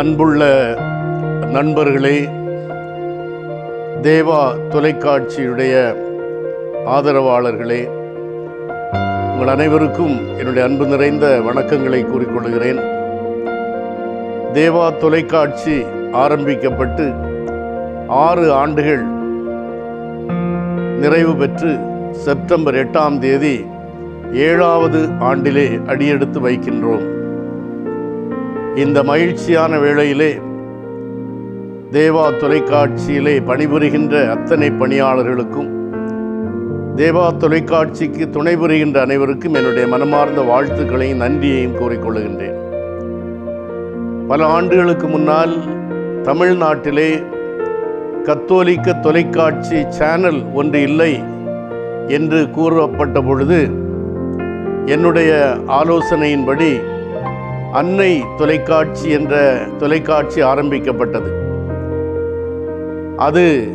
அன்புள்ள நண்பர்களே தேவா தொலைக்காட்சியுடைய ஆதரவாளர்களே உங்கள் அனைவருக்கும் என்னுடைய அன்பு நிறைந்த வணக்கங்களை கூறிக்கொள்கிறேன். தேவா தொலைக்காட்சி ஆரம்பிக்கப்பட்டு ஆறு ஆண்டுகள் நிறைவு பெற்று செப்டம்பர் எட்டாம் தேதி ஏழாவது ஆண்டிலே அடியெடுத்து வைக்கின்றோம். இந்த மகிழ்ச்சியான வேளையிலே தேவா தொலைக்காட்சியிலே பணிபுரிகின்ற அத்தனை பணியாளர்களுக்கும் தேவா தொலைக்காட்சிக்கு துணை புரிகின்ற அனைவருக்கும் என்னுடைய மனமார்ந்த வாழ்த்துக்களையும் நன்றியையும் கூறிக்கொள்கின்றேன் பல ஆண்டுகளுக்கு முன்னால் தமிழ்நாட்டிலே கத்தோலிக்க தொலைக்காட்சி சேனல் ஒன்று இல்லை என்று கூறப்பட்ட பொழுது என்னுடைய ஆலோசனையின்படி அன்னை தொலைக்காட்சி என்ற தொலைக்காட்சி ஆரம்பிக்கப்பட்டது. அது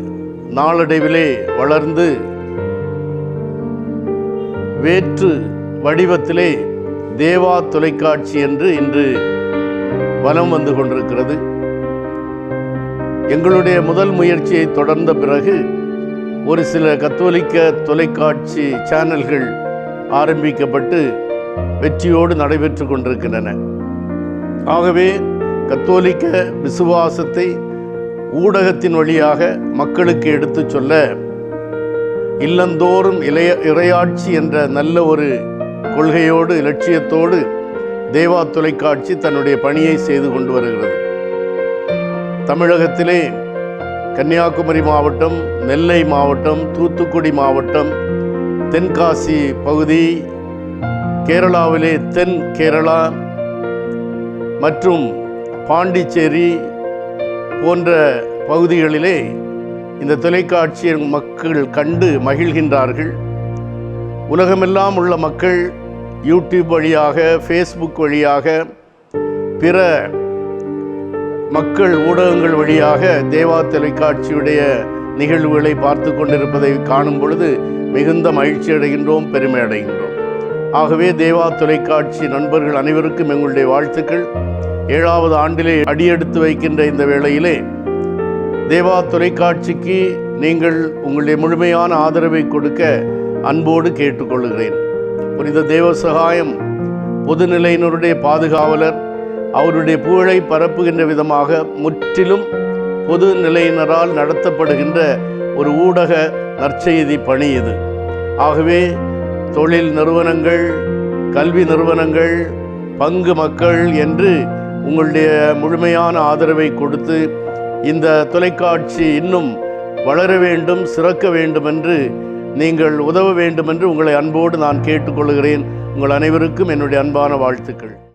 நாளடைவிலே வளர்ந்து வேற்று வடிவத்திலே தேவா தொலைக்காட்சி என்று இன்று வலம் வந்து கொண்டிருக்கிறது. எங்களுடைய முதல் முயற்சியை தொடர்ந்த பிறகு ஒரு சில கத்தோலிக்க தொலைக்காட்சி சேனல்கள் ஆரம்பிக்கப்பட்டு வெற்றியோடு நடைபெற்று கொண்டிருக்கின்றன. ஆகவே கத்தோலிக்க விசுவாசத்தை ஊடகத்தின் வழியாக மக்களுக்கு எடுத்துச் சொல்ல இல்லந்தோறும் இளைய இறையாட்சி என்ற நல்ல ஒரு கொள்கையோடு இலட்சியத்தோடு தேவா தொலைக்காட்சி தன்னுடைய பணியை செய்து கொண்டு வருகிறது. தமிழகத்திலே கன்னியாகுமரி மாவட்டம் நெல்லை மாவட்டம் தூத்துக்குடி மாவட்டம் தென்காசி பகுதி கேரளாவிலே தென் கேரளா மற்றும் பாண்டிச்சேரி போன்ற பகுதிகளிலே இந்த தொலைக்காட்சியை மக்கள் கண்டு மகிழ்கின்றார்கள். உலகமெல்லாம் உள்ள மக்கள் யூடியூப் வழியாக ஃபேஸ்புக் வழியாக பிற மக்கள் ஊடகங்கள் வழியாக தேவா தொலைக்காட்சியுடைய நிகழ்வுகளை பார்த்து கொண்டிருப்பதை காணும் பொழுது மிகுந்த மகிழ்ச்சி அடைகின்றோம் பெருமை அடைகின்றோம் ஆகவே தேவா தொலைக்காட்சி நண்பர்கள் அனைவருக்கும் எங்களுடைய வாழ்த்துக்கள். ஏழாவது ஆண்டிலே அடியெடுத்து வைக்கின்ற இந்த வேளையிலே தேவா தொலைக்காட்சிக்கு நீங்கள் உங்களுடைய முழுமையான ஆதரவை கொடுக்க அன்போடு கேட்டுக்கொள்கிறேன். புனித தேவ சகாயம் பொதுநிலையினருடைய பாதுகாவலர் அவருடைய புகழை பரப்புகின்ற விதமாக முற்றிலும் பொது நிலையினரால் நடத்தப்படுகின்ற ஒரு ஊடக நற்செய்தி பணி இது. ஆகவே தொழில் நிறுவனங்கள் கல்வி நிறுவனங்கள் பங்கு மக்கள் என்று உங்களுடைய முழுமையான ஆதரவை கொடுத்து இந்த தொலைக்காட்சி இன்னும் வளர வேண்டும் சிறக்க வேண்டும் என்று நீங்கள் உதவ வேண்டும் என்று உங்களை அன்போடு நான் கேட்டுக்கொள்கிறேன். உங்கள் அனைவருக்கும் என்னுடைய அன்பான வாழ்த்துக்கள்.